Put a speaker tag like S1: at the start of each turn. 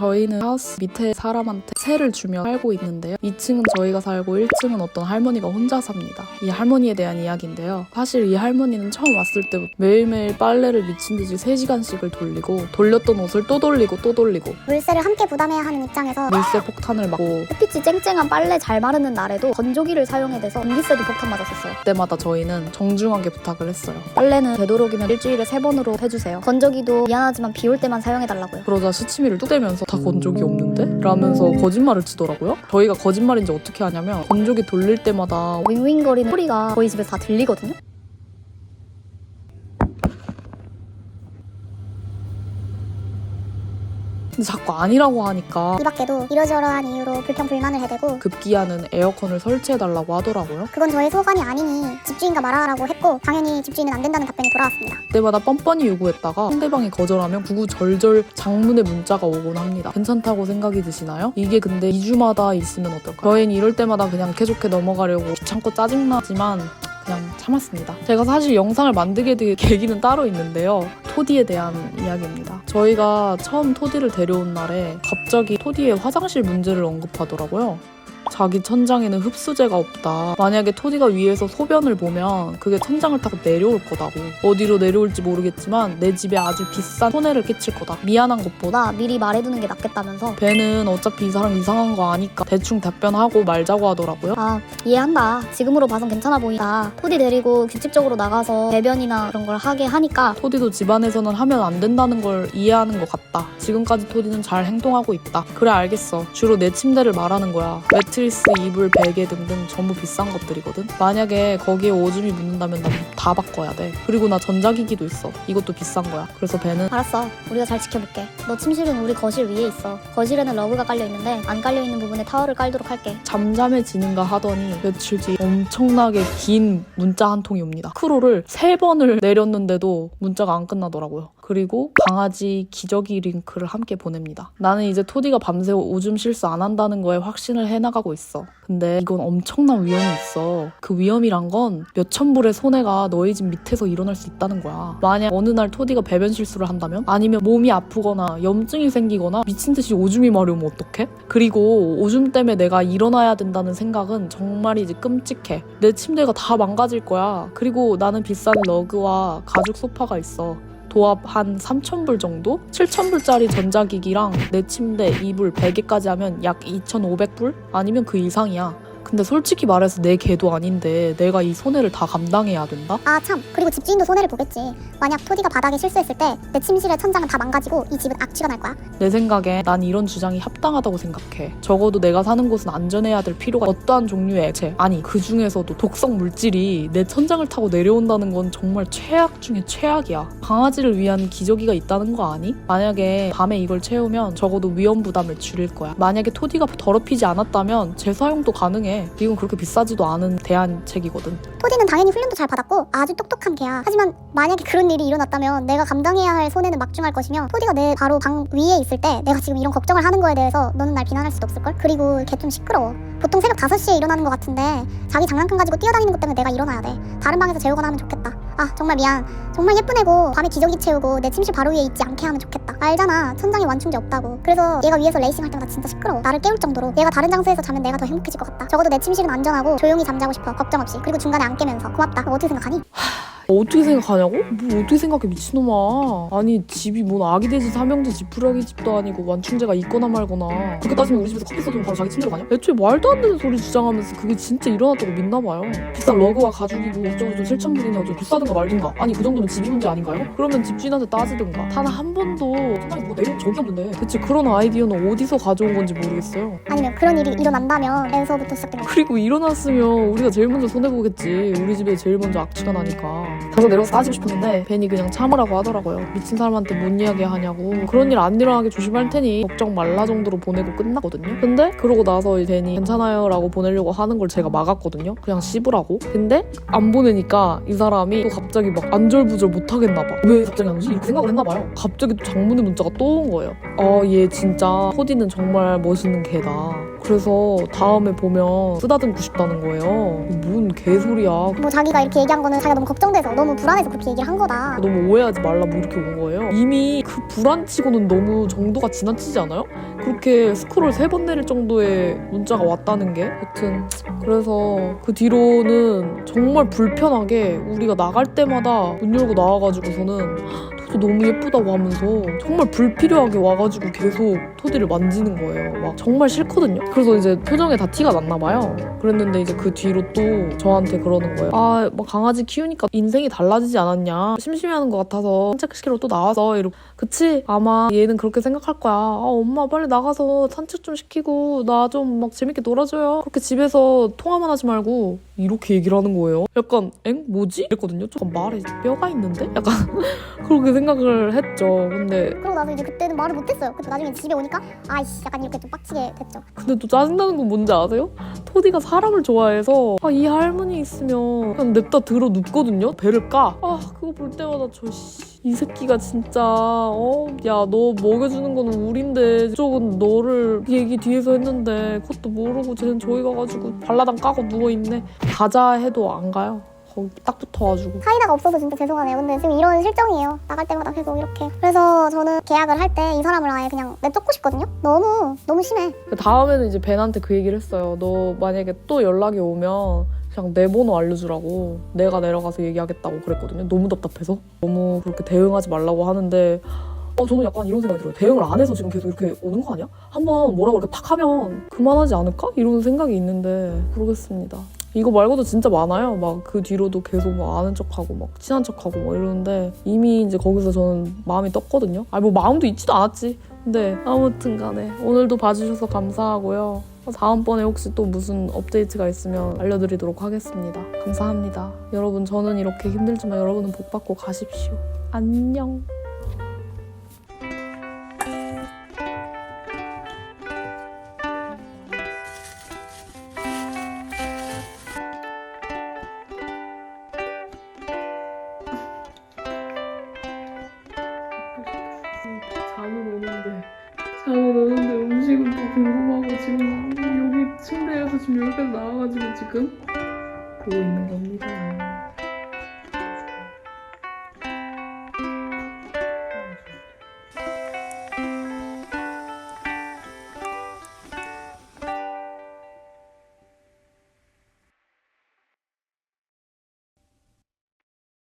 S1: 저희는 하우스 밑에 사람한테 세를 주며 살고 있는데요. 2층은 저희가 살고 1층은 어떤 할머니가 혼자 삽니다. 이 할머니에 대한 이야기인데요. 사실 이 할머니는 처음 왔을 때부터 매일매일 빨래를 미친 듯이 3시간씩을 돌리고 돌렸던 옷을 또 돌리고 또 돌리고
S2: 물세를 함께 부담해야 하는 입장에서
S1: 물세 폭탄을 맞고
S3: 햇빛이 쨍쨍한 빨래 잘 마르는 날에도 건조기를 사용해 대서 전기세도 폭탄 맞았었어요.
S1: 그때마다 저희는 정중하게 부탁을 했어요.
S3: 빨래는 되도록이면 일주일에 세 번으로 해주세요. 건조기도 미안하지만 비 올 때만 사용해달라고요.
S1: 그러자 시치미를 뚝 대면서 다 건조기 없는데? 라면서 거짓말을 치더라고요. 저희가 거짓말인지 어떻게 하냐면 건조기 돌릴 때마다
S3: 윙윙거리는 소리가 저희 집에서 다 들리거든요.
S1: 근데 자꾸 아니라고 하니까
S2: 이 밖에도 이러저러한 이유로 불평 불만을 해대고
S1: 급기야는 에어컨을 설치해달라고 하더라고요.
S2: 그건 저의 소관이 아니니 집주인과 말하라고 했고 당연히 집주인은 안 된다는 답변이 돌아왔습니다.
S1: 그때마다 뻔뻔히 요구했다가 상대방이 거절하면 구구절절 장문의 문자가 오곤 합니다. 괜찮다고 생각이 드시나요? 이게 근데 2주마다 있으면 어떨까요? 저희는 이럴 때마다 그냥 계속해 넘어가려고 귀찮고 짜증나지만 그냥 참았습니다. 제가 사실 영상을 만들게 된 계기는 따로 있는데요. 토디에 대한 이야기입니다. 저희가 처음 토디를 데려온 날에 갑자기 토디의 화장실 문제를 언급하더라고요. 자기 천장에는 흡수제가 없다. 만약에 토디가 위에서 소변을 보면 그게 천장을 타고 내려올 거다고. 어디로 내려올지 모르겠지만 내 집에 아주 비싼 손해를 끼칠 거다. 미안한 것보다
S3: 보다 미리 말해두는 게 낫겠다면서
S1: 배는 어차피 이 사람 이상한 거 아니까 대충 답변하고 말자고 하더라고요.
S3: 아 이해한다. 지금으로 봐선 괜찮아 보인다. 토디 데리고 규칙적으로 나가서 배변이나 그런 걸 하게 하니까
S1: 토디도 집안에서는 하면 안 된다는 걸 이해하는 것 같다. 지금까지 토디는 잘 행동하고 있다. 그래 알겠어. 주로 내 침대를 말하는 거야. 매트 리스, 이불, 베개 등등 전부 비싼 것들이거든. 만약에 거기에 오줌이 묻는다면 난 다 바꿔야 돼. 그리고 나 전자기기도 있어. 이것도 비싼 거야. 그래서 배는
S3: 알았어. 우리가 잘 지켜볼게. 너 침실은 우리 거실 위에 있어. 거실에는 러그가 깔려 있는데 안 깔려 있는 부분에 타월을 깔도록 할게.
S1: 잠잠해지는가 하더니 며칠 뒤 엄청나게 긴 문자 한 통이 옵니다. 크로를 세 번을 내렸는데도 문자가 안 끝나더라고요. 그리고 강아지 기저귀 링크를 함께 보냅니다. 나는 이제 토디가 밤새 오줌 실수 안 한다는 거에 확신을 해나가고 있어. 근데 이건 엄청난 위험이 있어. 그 위험이란 건 몇천 불의 손해가 너희 집 밑에서 일어날 수 있다는 거야. 만약 어느 날 토디가 배변 실수를 한다면? 아니면 몸이 아프거나 염증이 생기거나 미친 듯이 오줌이 마려우면 어떡해? 그리고 오줌 때문에 내가 일어나야 된다는 생각은 정말이지 끔찍해. 내 침대가 다 망가질 거야. 그리고 나는 비싼 러그와 가죽 소파가 있어. 도합 한 3,000불 정도? 7,000불짜리 전자기기랑 내 침대, 이불, 베개까지 하면 약 2,500불? 아니면 그 이상이야. 근데 솔직히 말해서 내 개도 아닌데 내가 이 손해를 다 감당해야 된다?
S2: 아 참 그리고 집주인도 손해를 보겠지. 만약 토디가 바닥에 실수했을 때 내 침실의 천장은 다 망가지고 이 집은 악취가 날 거야.
S1: 내 생각에 난 이런 주장이 합당하다고 생각해. 적어도 내가 사는 곳은 안전해야 될 필요가 어떠한 종류의 액체, 아니 그 중에서도 독성 물질이 내 천장을 타고 내려온다는 건 정말 최악 중에 최악이야. 강아지를 위한 기저귀가 있다는 거 아니? 만약에 밤에 이걸 채우면 적어도 위험 부담을 줄일 거야. 만약에 토디가 더럽히지 않았다면 재사용도 가능해. 이건 그렇게 비싸지도 않은 대안책이거든.
S2: 토디는 당연히 훈련도 잘 받았고 아주 똑똑한 개야. 하지만 만약에 그런 일이 일어났다면 내가 감당해야 할 손해는 막중할 것이며 토디가 내 바로 방 위에 있을 때 내가 지금 이런 걱정을 하는 거에 대해서 너는 날 비난할 수도 없을걸? 그리고 걔 좀 시끄러워. 보통 새벽 5시에 일어나는 것 같은데 자기 장난감 가지고 뛰어다니는 것 때문에 내가 일어나야 돼. 다른 방에서 재우거나 하면 좋겠다. 아 정말 미안. 정말 예쁜 애고 밤에 기저귀 채우고 내 침실 바로 위에 있지 않게 하면 좋겠다. 알잖아. 천장에 완충제 없다고. 그래서 얘가 위에서 레이싱 할 때마다 진짜 시끄러워. 나를 깨울 정도로 얘가 다른 장소에서 자면 내가 더 행복해질 것 같다. 적어도 내 침실은 안전하고 조용히 잠자고 싶어. 걱정 없이. 그리고 중간에 안 깨면서. 고맙다. 어떻게 생각하니?
S1: 어떻게 생각하냐고? 뭐 어떻게 생각해 미친놈아? 아니 집이 뭔 아기 돼지 삼형제 지푸라기 집도 아니고 완충제가 있거나 말거나. 그렇게 따지면 우리 집에서 커피 쏟으면 바로 자기 침대로 가냐? 애초에 말도 안 되는 소리 주장하면서 그게 진짜 일어났다고 믿나봐요. 비싼 러그와 가죽이고 어쩌고저쩌고 7천불이냐 어쩌고 비싸든가 말든가. 아니 그 정도면 집이 문제 아닌가요? 그러면 집주인한테 따지든가. 단 한 번도 천장에 뭐 내려온 적이 없는데. 대체 그런 아이디어는 어디서 가져온 건지 모르겠어요.
S2: 아니면 그런 일이 일어난다면 에서부터 시작된 거.
S1: 그리고 일어났으면 우리가 제일 먼저 손해보겠지. 우리 집에 제일 먼저 악취가 나니까 가서 내려가서 따지고 싶었는데 벤이 그냥 참으라고 하더라고요. 미친 사람한테 뭔 이야기 하냐고. 그런 일 안 일어나게 조심할 테니 걱정 말라 정도로 보내고 끝났거든요. 근데 그러고 나서 벤이 괜찮아요 라고 보내려고 하는 걸 제가 막았거든요. 그냥 씹으라고. 근데 안 보내니까 이 사람이 또 갑자기 막 안절부절 못 하겠나 봐 왜 갑자기 안 오지? 이렇게 생각을 했나 봐요. 갑자기 또 장문의 문자가 또 온 거예요. 아 얘 진짜 코디는 정말 멋있는 개다 그래서 다음에 보면 쓰다듬고 싶다는 거예요. 뭔 개소리야.
S2: 뭐 자기가 이렇게 얘기한 거는 자기가 너무 걱정돼서 너무 불안해서 그렇게 얘기를 한 거다.
S1: 너무 오해하지 말라 뭐 이렇게 온 거예요. 이미 급 불안치고는 너무 정도가 지나치지 않아요? 그렇게 스크롤 세 번 내릴 정도의 문자가 왔다는 게 여튼 그래서 그 뒤로는 정말 불편하게 우리가 나갈 때마다 문 열고 나와가지고서는 토디 너무 예쁘다고 하면서 정말 불필요하게 와가지고 계속 토디를 만지는 거예요. 막 정말 싫거든요. 그래서 이제 표정에 다 티가 났나 봐요. 그랬는데 이제 그 뒤로 또 저한테 그러는 거예요. 아, 막 강아지 키우니까 인생이 달라지지 않았냐. 심심해하는 것 같아서 산책시키러 또 나와서 이러고 그치? 아마 얘는 그렇게 생각할 거야. 아, 엄마 빨리 나가서 산책 좀 시키고 나 좀 막 재밌게 놀아줘요. 그렇게 집에서 통화만 하지 말고 이렇게 얘기를 하는 거예요. 약간 엥? 뭐지? 이랬거든요. 조금 말에 뼈가 있는데? 약간 그렇게 생각을 했죠. 근데
S2: 그러고 나서 이제 그때는 말을 못했어요. 그래서 나중에 집에 오니까 아이씨 약간 이렇게 좀 빡치게 됐죠.
S1: 근데 또 짜증나는 건 뭔지 아세요? 토디가 사람을 좋아해서 아, 이 할머니 있으면 그냥 냅다 들어 눕거든요. 배를 까. 아 그거 볼 때마다 저 씨. 이 새끼가 진짜 어? 야 너 먹여주는 거는 우린데 저쪽은 너를 얘기 뒤에서 했는데 그것도 모르고 쟤는 저기 가가지고 발라당 까고 누워있네. 가자 해도 안 가요. 거기 딱 붙어가지고.
S2: 사이다가 없어서 진짜 죄송하네요. 근데 지금 이런 실정이에요. 나갈 때마다 계속 이렇게. 그래서 저는 계약을 할 때 이 사람을 아예 그냥 내쫓고 싶거든요. 너무 너무 심해.
S1: 다음에는 이제 벤한테 그 얘기를 했어요. 너 만약에 또 연락이 오면 그냥 내 번호 알려주라고 내가 내려가서 얘기하겠다고 그랬거든요. 너무 답답해서 너무 그렇게 대응하지 말라고 하는데 어 저는 약간 이런 생각이 들어요. 대응을 안 해서 지금 계속 이렇게 오는 거 아니야? 한번 뭐라고 이렇게 탁 하면 그만하지 않을까? 이런 생각이 있는데 모르겠습니다. 이거 말고도 진짜 많아요. 막 그 뒤로도 계속 막 아는 척하고 막 친한 척하고 막 이러는데 이미 이제 거기서 저는 마음이 떴거든요. 아니 뭐 마음도 있지도 않았지. 근데 아무튼 간에 오늘도 봐주셔서 감사하고요. 다음번에 혹시 또 무슨 업데이트가 있으면 알려드리도록 하겠습니다. 감사합니다. 여러분 저는 이렇게 힘들지만 여러분은 복 받고 가십시오. 안녕. 잠은 오는데 잠은 오는데 음식은 또 궁금하고 지금 여기 침대에서 지금 여기까지 나와가지고 지금 보고 있는 겁니다.